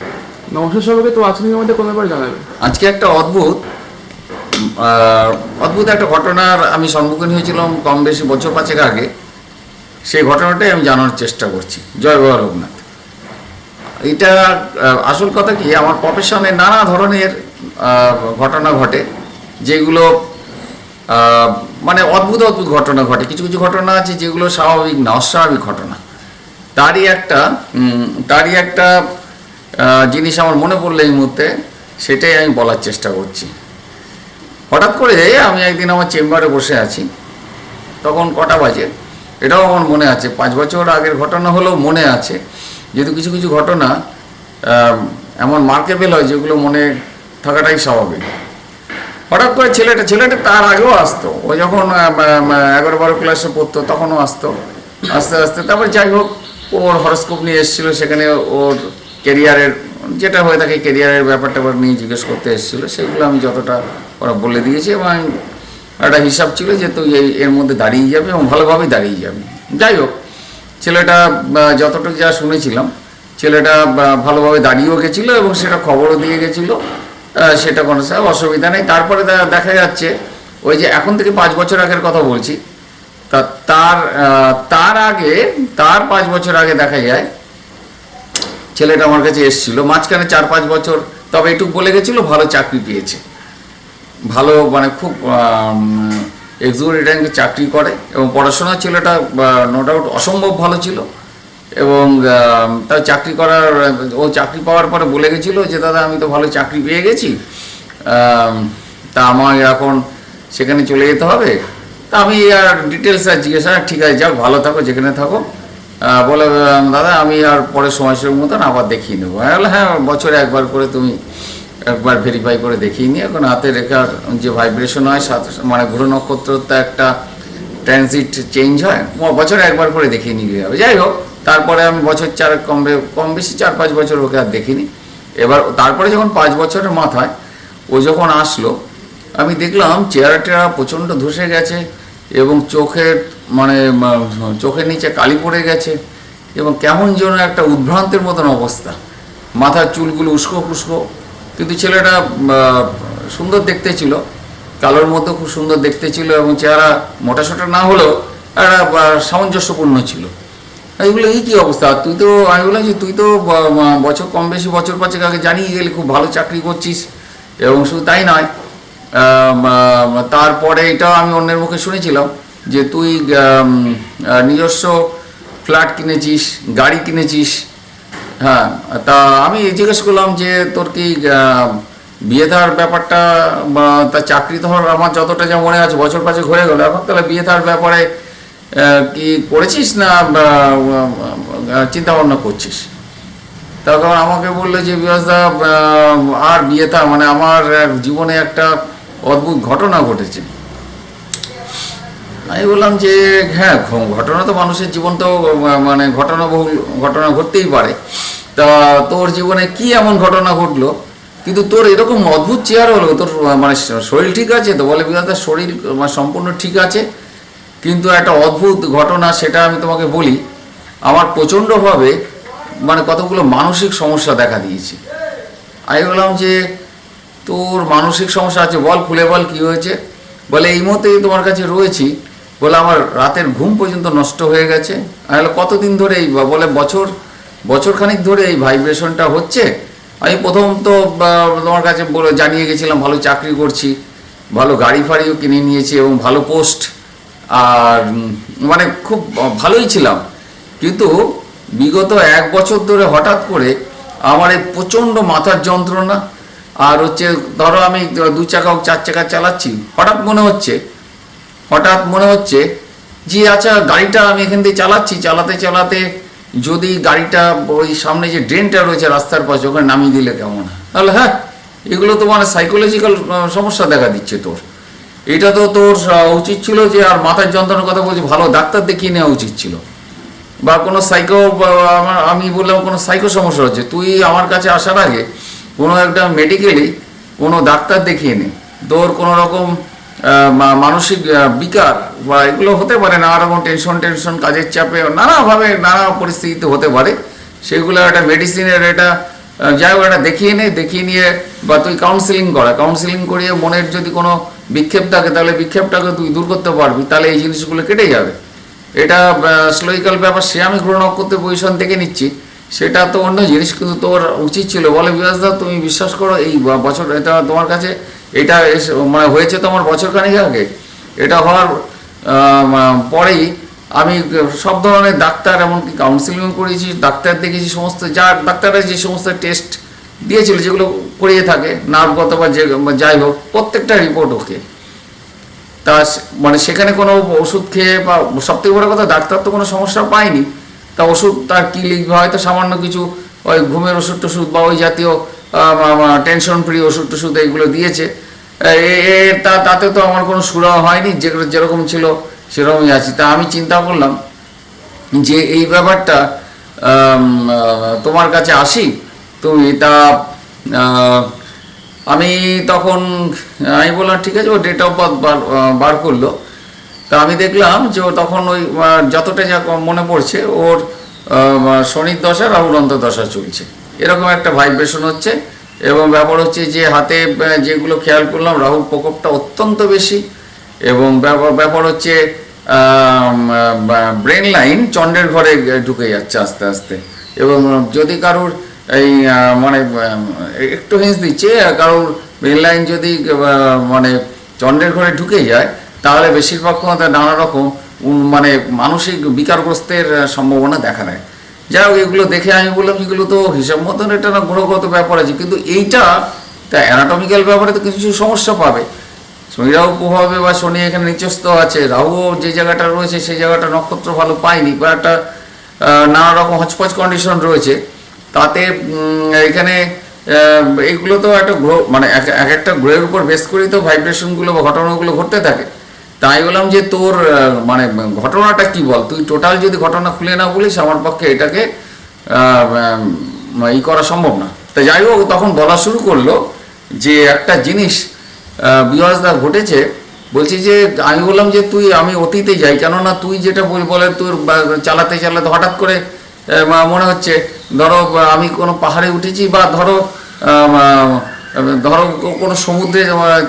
নমস্কার সবাইকে তো আজকে আমাদের কোনো ব্যাপারে জানাবে। আজকে একটা অদ্ভুত অদ্ভুত একটা ঘটনার আমি সম্মুখীন হয়েছিলাম কম বেশি বছর পাঁচেক আগে। সেই ঘটনাটাই আমি জানার চেষ্টা করছি। জয় বাবা লোকনাথ এটা আসল কথা কি, আমার প্রফেশনে নানা ধরনের ঘটনা ঘটে, যেগুলো মানে অদ্ভুত অদ্ভুত ঘটনা ঘটে। কিছু কিছু ঘটনা আছে যেগুলো স্বাভাবিক না, অস্বাভাবিক ঘটনা। তারই একটা তারই একটা জিনিস আমার মনে পড়ল এই মুহূর্তে, সেটাই আমি বলার চেষ্টা করছি। হঠাৎ করে আমি একদিন আমার চেম্বারে বসে আছি, তখন কটা বাজে? এটাও আমার মনে আছে। পাঁচ বছর আগের ঘটনা হলেও মনে আছে। যেহেতু কিছু কিছু ঘটনা এমন মার্কেবেল হয়, যেগুলো মনে থাকাটাই স্বাভাবিক। হঠাৎ করে ছেলেটা ছেলেটা তার আগেও আসতো। ও যখন এগারো বারো ক্লাসে পড়তো, তখনও আসতো। আস্তে আস্তে, তারপর যাই হোক ওর হরস্কোপ নিয়ে এসেছিল, সেখানে ওর কেরিয়ারের, যেটা হয়ে থাকে কেরিয়ারের ব্যাপারটা আবার নিয়ে জিজ্ঞেস করতে এসেছিল, সেগুলো আমি যতটা ওরা বলে দিয়েছি এবং একটা হিসাব ছিল যে তুই এই, এর মধ্যে দাঁড়িয়ে যাবে এবং ভালোভাবেই দাঁড়িয়ে যাবে। যাই হোক, ছেলেটা যতটুকু যা শুনেছিলাম, ছেলেটা ভালোভাবে দাঁড়িয়েও গেছিল এবং সেটা খবরও দিয়ে গেছিল সেটা কোনো অসুবিধা নেই। তারপরে দেখা যাচ্ছে, ওই যে এখন থেকে পাঁচ বছর আগের কথা বলছি, তা, তার তার আগে, তার পাঁচ বছর আগে দেখা যায় ছেলেটা আমার কাছে এসেছিল। মাঝখানে চার পাঁচ বছর, তবে এটুকু বলে গেছিল, ভালো চাকরি পেয়েছে। ভালো মানে খুব এক্সিকিউটিভ চাকরি করে এবং পড়াশোনা ছেলেটা নো ডাউট অসম্ভব ভালো ছিল। এবং তার চাকরি করার, ও চাকরি পাওয়ার পরে বলে গেছিল যে, দাদা, আমি তো ভালো চাকরি পেয়ে গেছি। তা আমার এখন সেখানে চলে যেতে হবে। তা আমি আর ডিটেলস আর জিজ্ঞাসা, ঠিক আছে যাও ভালো থাকো, যেখানে থাকো। বলে দাদা আমি আর পরে সময় সময় মতন আবার দেখিয়ে নেব। বললাম, হ্যাঁ বছরে একবার করে তুমি একবার ভেরিফাই করে দেখিয়ে নিয়ে এখন হাতে রেখার যে ভাইব্রেশন হয় সাথে মানে গ্রহ নক্ষত্র তো একটা ট্রানজিট চেঞ্জ হয় বছরে একবার করে দেখিয়ে নিলে হবে। যাই হোক তারপরে আমি বছর চার কম কম বেশি চার পাঁচ বছর ওকে আর দেখিনি। এবার তারপরে যখন পাঁচ বছরের মাথায় ও যখন আসলো আমি দেখলাম চেহারাটা প্রচণ্ড ধসে গেছে এবং চোখের মানে চোখের নিচে কালি পড়ে গেছে এবং কেমন যেন একটা উদ্ভ্রান্তের মতন অবস্থা। মাথার চুলগুলো উস্কো ফুস্কো কিন্তু ছেলেটা সুন্দর দেখতে ছিল। কালোর মতো খুব সুন্দর দেখতে ছিল এবং চেহারা মোটাসোটা না হলেও একটা সামঞ্জস্যপূর্ণ ছিল। বললাম, এই কী অবস্থা? তুই তো, আমি বললাম যে, তুই তো বছর কম বেশি, বছর পাঁচেক আগে জানিয়ে গেলি, খুব ভালো চাকরি করছিস। এবং শুধু তাই নয় তারপরে এটাও আমি অন্যের মুখে শুনেছিলাম। যে তুই নিজস্ব ফ্ল্যাট কিনেছিস, গাড়ি কিনেছিস হ্যাঁ তা আমি জিজ্ঞেস করলাম যে তোর কি বিয়ে দেওয়ার ব্যাপারটা তা চাকরি ধর আমার যতটা যা মনে আছে, বছর পাঁচে ঘুরে গেল, এখন তাহলে বিয়ে দেওয়ার ব্যাপারে কি করেছিস না চিন্তা ভাবনা করছিস? তখন আমাকে বলল যে বিকাশদা আর বিয়ে থা মানে আমার জীবনে একটা অদ্ভুত ঘটনা ঘটেছে। আমি বললাম যে হ্যাঁ ঘটনা তো মানুষের জীবন তো মানে ঘটনা বহুল ঘটনা ঘটতেই পারে। তা তোর জীবনে কি এমন ঘটনা ঘটলো? কিন্তু তোর এরকম অদ্ভুত চেয়ার হলো, তোর মানে শরীর ঠিক আছে তো? বলে বিকাশদা শরীর মানে সম্পূর্ণ ঠিক আছে। কিন্তু একটা অদ্ভুত ঘটনা সেটা আমি তোমাকে বলি, আমার প্রচণ্ডভাবে মানে কতগুলো মানসিক সমস্যা দেখা দিয়েছে। আমি বললাম যে, তোর মানসিক সমস্যা আছে, বল, খুলে বল, কি হয়েছে? বলে, এই মুহূর্তে তোমার কাছে রয়েছি। বলে আমার রাতের ঘুম পর্যন্ত নষ্ট হয়ে গেছে। আমি কতদিন ধরে এই বলে, বছর, বছরখানিক ধরে এই ভাইব্রেশনটা হচ্ছে। আমি প্রথম তো তোমার কাছে বলে জানিয়ে গেছিলাম, ভালো চাকরি করছি, ভালো গাড়ি ফাড়িও কিনে নিয়েছি এবং ভালো পোস্ট। আর মানে খুব ভালোই ছিলাম। কিন্তু বিগত এক বছর ধরে হঠাৎ করে আমার এই প্রচণ্ড মাথার যন্ত্রণা, আর হচ্ছে ধরো আমি দু চাকা হোক, চার চাকা চালাচ্ছি, হঠাৎ মনে হচ্ছে হঠাৎ মনে হচ্ছে, যে আচ্ছা গাড়িটা আমি এখান থেকে চালাচ্ছি, চালাতে চালাতে যদি গাড়িটা ওই সামনে যে ড্রেনটা রয়েছে রাস্তার পাশে, ওখানে নামিয়ে দিলে কেমন? তাহলে হ্যাঁ এগুলো তো মানে সাইকোলজিক্যাল সমস্যা দেখা দিচ্ছে তোর। এটা তো তোর উচিত ছিল যে আর মাথার যন্ত্রণার কথা বলছি, ভালো ডাক্তার দেখিয়ে নেওয়া উচিত ছিল। বা কোনো সাইকো আমার, আমি বললাম কোনো সাইকো সমস্যা হচ্ছে, তুই আমার কাছে আসার আগে কোনো একটা মেডিকেলি কোনো ডাক্তার দেখিয়ে নে। তোর কোনো রকম মানসিক বিকার বা এগুলো হতে পারে নানা রকম টেনশন টেনশন কাজের চাপে, নানাভাবে নানা পরিস্থিতিতে হতে পারে। সেগুলো একটা মেডিসিনের এটা যাই হোক এটা দেখিয়ে নে, দেখিয়ে নিয়ে বা তুই কাউন্সিলিং করা। কাউন্সিলিং করিয়ে মনের যদি কোনো বিক্ষেপ থাকে, তাহলে বিক্ষেপটাকে তুই দূর করতে পারবি, তাহলে এই জিনিসগুলো কেটে যাবে। এটা স্লোইকাল ব্যাপার, সে আমি গ্রহণ করতে পজিশন থেকে নিচ্ছি। সেটা তো অন্য জিনিস, কিন্তু তোর উচিত ছিল। বলে বিকাশ দা তুমি বিশ্বাস করো, এই বছর, এটা তোমার কাছে এটা মানে হয়েছে তোমার বছর খানিক আগে। এটা হওয়ার পরেই আমি সব ধরনের ডাক্তার, এমনকি কাউন্সিলিং করেছি, ডাক্তার দেখেছি সমস্ত, যা ডাক্তাররা যে সমস্ত টেস্ট দিয়েছিল, যেগুলো করিয়ে থাকে নার্ভগত বা যে যাই হোক, প্রত্যেকটা রিপোর্ট ওকে। তা মানে সেখানে কোনো ওষুধ খেয়ে বা সব থেকে বড় কথা, ডাক্তার তো কোনো সমস্যা পায়নি। তা ওষুধ তার কী লিখবে? হয়তো সামান্য কিছু ওই ঘুমের ওষুধ টষুধ বা ওই জাতীয় টেনশন ফ্রি ওষুধ টষুধ এইগুলো দিয়েছে। তা, তাতে তো আমার কোনো সুরা হয়নি যেগুলো যেরকম ছিল সেরকমই আছি। তা আমি চিন্তা করলাম যে এই ব্যাপারটা তোমার কাছে আসি, তুমি তা আমি তখন, আমি বললাম, ঠিক আছে, ও ডেট অফ বার্থ বার করল। তা আমি দেখলাম যে ও তখন ওই যতটা যা মনে পড়ছে, ওর শনির দশা, রাহুর অন্তর্দশা চলছে। এরকম একটা ভাইব্রেশন হচ্ছে। এবং ব্যাপার হচ্ছে যে হাতে যেগুলো খেয়াল করলাম রাহুর প্রকোপটা অত্যন্ত বেশি। এবং ব্যাপার ব্যাপার হচ্ছে ব্রেন লাইন চন্দ্রের ঘরে ঢুকে যাচ্ছে আস্তে আস্তে। এবং যদি কারোর এই মানে একটু হিংস দিচ্ছে কারোর ব্রেন লাইন যদি মানে চন্দ্রের ঘরে ঢুকে যায়, তাহলে বেশিরভাগ ক্ষমতা নানা রকম মানে মানসিক বিকারগ্রস্তের সম্ভাবনা দেখা দেয়। যাই হোক এগুলো দেখে আমি বললাম এগুলো তো হিসাব মতন এটা না গ্রহগত ব্যাপার আছে। কিন্তু এইটা তা অ্যানাটমিক্যাল ব্যাপারে তো কিছু সমস্যা পাবে। শনি রাহু প্রভাবে বা শনি এখানে নিচস্থ আছে রাহু যে জায়গাটা রয়েছে সেই জায়গাটা নক্ষত্র ভালো পায়নি বা একটা নানা রকম হচপচ কন্ডিশন রয়েছে। তাতে এখানে আহ, এইগুলো তো একটা গ্রহ মানে এক এক একটা গ্রহের উপর বেস করেই তো ভাইব্রেশনগুলো বা ঘটনাগুলো ঘটতে থাকে। তাই বললাম যে তোর মানে ঘটনাটা কি বল? তুই টোটাল যদি ঘটনা খুলে না বলিস আমার পক্ষে এটাকে ই করা সম্ভব না। তা যাই হোক তখন বলা শুরু করল যে একটা জিনিস বিহাসদা ঘটেছে বলছি যে আমি বললাম যে তুই আমি অতীতে যাই কেননা তুই যেটা বল বলে তোর চালাতে চালাতে হঠাৎ করে মনে হচ্ছে ধরো আমি কোনো পাহাড়ে উঠেছি বা ধরো আম, ধরো কোনো সমুদ্রে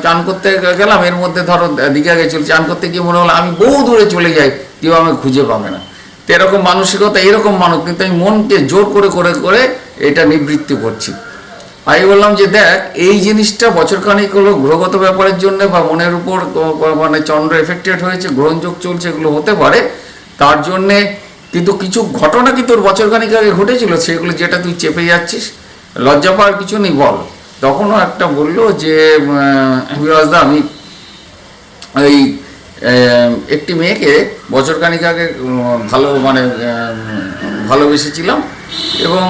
চান করতে গেলাম, এর মধ্যে ধরো দীঘা গেছিল চান করতে গিয়ে মনে হলো আমি বহু দূরে চলে যাই, কেউ আমি খুঁজে পাবে না। তো এরকম মানসিকতা, এরকম মানুষ, কিন্তু আমি মনকে জোর করে করে করে এটা নিবৃত্তি করছি। আমি বললাম যে দেখ, এই জিনিসটা বছর খানিক হলো গ্রহগত ব্যাপারের জন্য বা মনের উপর মানে চন্দ্র এফেক্টেড হয়েছে, গ্রহণযোগ চলছে, এগুলো হতে পারে। তার জন্যে কিন্তু কিছু ঘটনা কি তোর বছর খানিক আগে ঘটেছিল, সেগুলো যেটা তুই চেপে যাচ্ছিস, লজ্জা পাওয়ার কিছু নেই, বল। তখনও একটা বলল যে বিরাজদা আমি এই একটি মেয়েকে বছর খানিক আগে ভালো মানে ভালোবেসেছিলাম এবং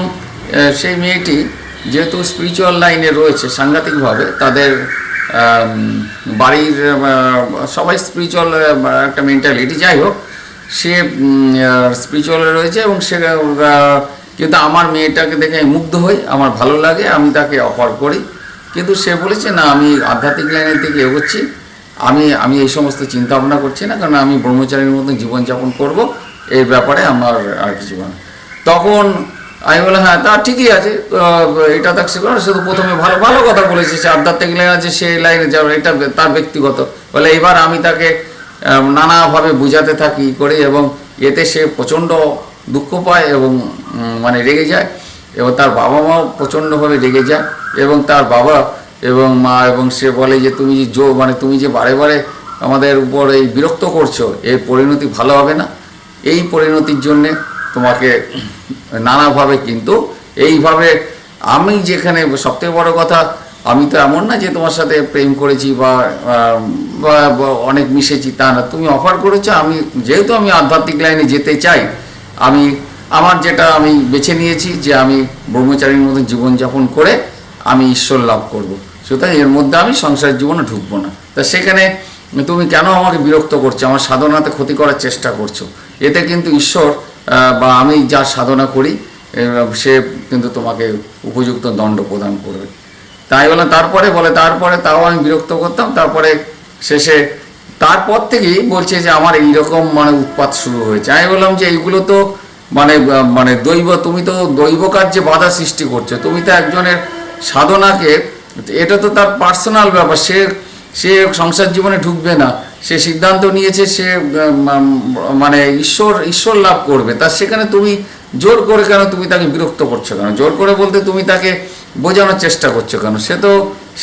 সেই মেয়েটি যেহেতু স্পিরিচুয়াল লাইনে রয়েছে সাংঘাতিকভাবে, তাদের বাড়ির সবাই স্পিরিচুয়াল একটা মেন্টালিটি যাই হোক, সে স্পিরিচুয়ালে রয়েছে এবং সে কিন্তু আমার মেয়েটাকে দেখে আমি মুগ্ধ হই, আমার ভালো লাগে, আমি তাকে অফার করি। কিন্তু সে বলেছে, না, আমি আধ্যাত্মিক লাইনের দিকে এগোচ্ছি। আমি আমি এই সমস্ত চিন্তা ভাবনা করছি না, কারণ আমি ব্রহ্মচারীর মতন জীবনযাপন করব। এই ব্যাপারে আমার আর কিছু না। তখন আমি বললাম হ্যাঁ তা ঠিকই আছে। এটা দেখ, সে সে তো প্রথমে ভালো ভালো কথা বলেছে। সে আধ্যাত্মিক লাইন আছে সেই লাইনে যাবে, এটা তার ব্যক্তিগত। বলে, এবার আমি তাকে নানাভাবে বুঝাতে থাকি, করে এবং এতে সে প্রচণ্ড দুঃখ পায় এবং মানে রেগে যায় এবং তার বাবা মাও প্রচণ্ডভাবে রেগে যায় এবং তার বাবা এবং মা এবং সে বলে যে, তুমি যে জো মানে তুমি যে বারে বারে আমাদের উপর এই বিরক্ত করছ, এর পরিণতি ভালো হবে না। এই পরিণতির জন্যে তোমাকে নানাভাবে কিন্তু এইভাবে আমি যেখানে সবথেকে বড় কথা, আমি তো এমন না যে তোমার সাথে প্রেম করেছি বা অনেক মিশেছি তা না। তুমি অফার করেছ, আমি যেহেতু আমি আধ্যাত্মিক লাইনে যেতে চাই আমি, আমার যেটা আমি বেছে নিয়েছি যে আমি ব্রহ্মচারীর মতো জীবনযাপন করে আমি ঈশ্বর লাভ করব। সুতরাং এর মধ্যে আমি সংসার জীবনে ঢুকবো না। তা সেখানে তুমি কেন আমাকে বিরক্ত করছ? আমার সাধনাতে ক্ষতি করার চেষ্টা করছ। এতে কিন্তু ঈশ্বর বা আমি যা সাধনা করি সে কিন্তু তোমাকে উপযুক্ত দণ্ড প্রদান করবে। তাই বলে তারপরে বলে, তারপরে তাও আমি বিরক্ত করতাম, তারপরে শেষে তারপর থেকেই বলছে যে আমার এইরকম মানে উৎপাত শুরু হয়েছে। আমি বললাম যে এইগুলো তো মানে মানে দৈব, তুমি তো দৈব কার্যে বাধা সৃষ্টি করছ। তুমি তো একজনের সাধনাকে, এটা তো তার পার্সোনাল ব্যাপার। সে সে সংসার জীবনে ঢুকবে না। সে সিদ্ধান্ত নিয়েছে, সে মানে ঈশ্বর ঈশ্বর লাভ করবে। তার সেখানে তুমি জোর করে কেন তুমি তাকে বিরক্ত করছ কেন? জোর করে বলতে তুমি তাকে বোঝানোর চেষ্টা করছ কেন? সে তো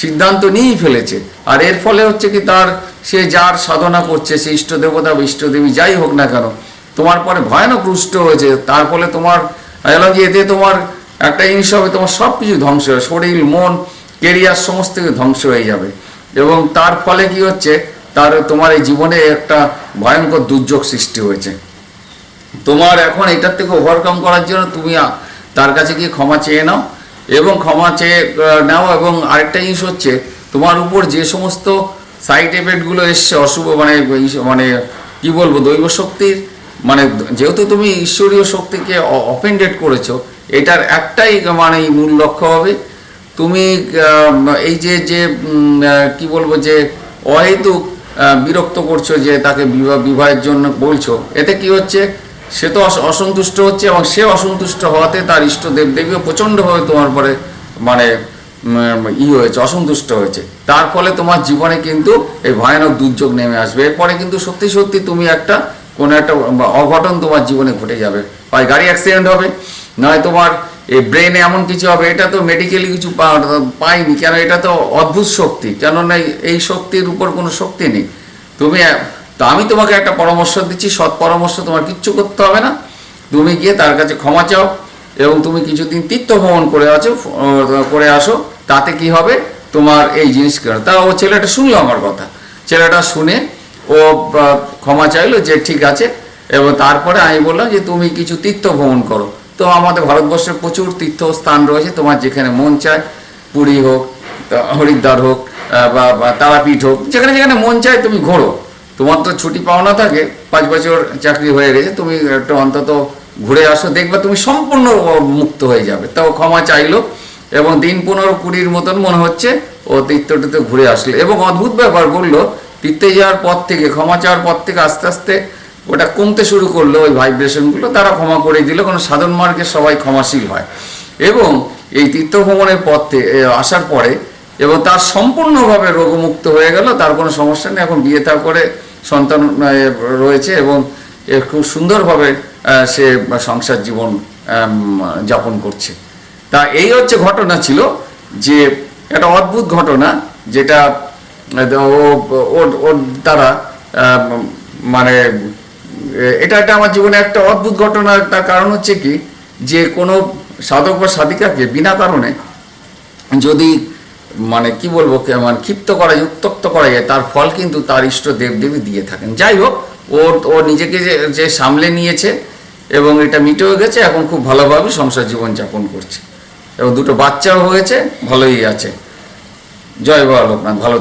সিদ্ধান্ত নিয়েই ফেলেছে। আর এর ফলে হচ্ছে কি তার, সে যার সাধনা করছে, সে ইষ্ট দেবতা বা ইষ্টদেবী যাই হোক না কেন, তোমার পরে ভয়ানক রুষ্ট হয়েছে, তার ফলে তোমার এলাম যে এতে তোমার একটা জিনিস হবে, তোমার সব কিছু ধ্বংস হবে শরীর, মন কেরিয়ার সমস্ত কিছু ধ্বংস হয়ে যাবে। এবং তার ফলে কি হচ্ছে, তার, তোমার এই জীবনে একটা ভয়ঙ্কর দুর্যোগ সৃষ্টি হয়েছে। তোমার এখন এটার থেকে ওভারকাম করার জন্য তুমি তার কাছে গিয়ে ক্ষমা চেয়ে নাও। এবং ক্ষমা চেয়ে নাও এবং আরেকটা জিনিস হচ্ছে, তোমার উপর যে সমস্ত সাইড এফেক্টগুলো এসছে, অশুভ মানে মানে কি বলব, দৈব শক্তির মানে যেহেতু তুমি ঈশ্বরীয় শক্তিকে অফেন্ডেড করেছ, এটার একটাই মানে মূল লক্ষ্য হবে, তুমি এই যে যে কি বলব, যে অহেতুক বিরক্ত করছ যে তাকে বিবাহ, বিবাহের জন্য বলছো, এতে কি হচ্ছে সে তো অসন্তুষ্ট হচ্ছে এবং সে অসন্তুষ্ট হওয়াতে তার ইষ্ট দেবদেবীও প্রচণ্ডভাবে তোমার পরে মানে ই হয়েছে, অসন্তুষ্ট হয়েছে। তার ফলে তোমার জীবনে কিন্তু এই ভয়ানক দুর্যোগ নেমে আসবে। এরপরে কিন্তু সত্যি সত্যি তুমি একটা, কোনো একটা অঘটন তোমার জীবনে ঘটে যাবে। হয় গাড়ি অ্যাক্সিডেন্ট হবে, নয় তোমার এই ব্রেনে এমন কিছু হবে, এটা তো মেডিকেলি কিছু পাইনি, কেন এটা তো অদ্ভুত শক্তি। কেননা এই- শক্তির উপর কোনো শক্তি নেই। তুমি তো আমি তোমাকে একটা পরামর্শ দিচ্ছি, সৎ পরামর্শ তোমার কিচ্ছু করতে হবে না। তুমি গিয়ে তার কাছে ক্ষমা চাও এবং তুমি কিছুদিন তীর্থ ভ্রমণ করে আছো করে আসো, তাতে কি হবে? তোমার এই জিনিস তা ও ছেলেটা শুনলো আমার কথা। ছেলেটা শুনে ও ক্ষমা চাইলো যে ঠিক আছে, এবং তারপরে আমি বললাম যে তুমি কিছু তীর্থ ভ্রমণ করো। তো আমাদের ভারতবর্ষে প্রচুর তীর্থস্থান রয়েছে, তোমার যেখানে মন চায়, পুরী হোক হরিদ্বার হোক বা তারাপীঠ হোক, যেখানে যেখানে মন চায় তুমি ঘোরো। তোমার তো ছুটি পাওনা থাকে, পাঁচ বছর চাকরি হয়ে গেছে, তুমি একটু অন্তত ঘুরে আসো, দেখবে তুমি সম্পূর্ণ মুক্ত হয়ে যাবে। তাও ক্ষমা চাইলো এবং দিন পনেরো কুড়ির মতন মনে হচ্ছে ও তীর্থটিতে ঘুরে আসলো। এবং অদ্ভুত ব্যাপার বলল তীর্থে যাওয়ার পর থেকে, ক্ষমা চাওয়ার পর থেকে আস্তে আস্তে ওটা কমতে শুরু করল ওই ভাইব্রেশনগুলো, তারা ক্ষমা করে দিল, কারণ সাধারণ মার্গে সবাই ক্ষমাশীল হয়। এবং এই তীর্থ ভ্রমণের পর আসার পরে এবং তার সম্পূর্ণভাবে রোগমুক্ত হয়ে গেল, তার কোনো সমস্যা নেই, এখন বিয়ে থা করে সন্তান রয়েছে এবং খুব সুন্দরভাবে সে সংসার জীবন যাপন করছে। তা এই হচ্ছে ঘটনা ছিল যে একটা অদ্ভুত ঘটনা যেটা ওর ওর দ্বারা মানে এটা একটা আমার জীবনে একটা অদ্ভুত ঘটনা, তার কারণ হচ্ছে কি যে কোনো সাধক বা সাধিকাকে বিনা কারণে যদি মানে কি বলব মানে ক্ষিপ্ত করা যায় উত্তপ্ত করা যায় তার ফল কিন্তু তার ইষ্ট দেবদেবী দিয়ে থাকেন। যাই হোক ওর ও নিজেকে যে যে সামলে নিয়েছে এবং এটা মিটেও গেছে, এখন খুব ভালোভাবে সংসার জীবন যাপন করছে। এবং দুটো বাচ্চাও হয়েছে, ভালোই আছে। জয় বাবা লোকনাথ, ভালো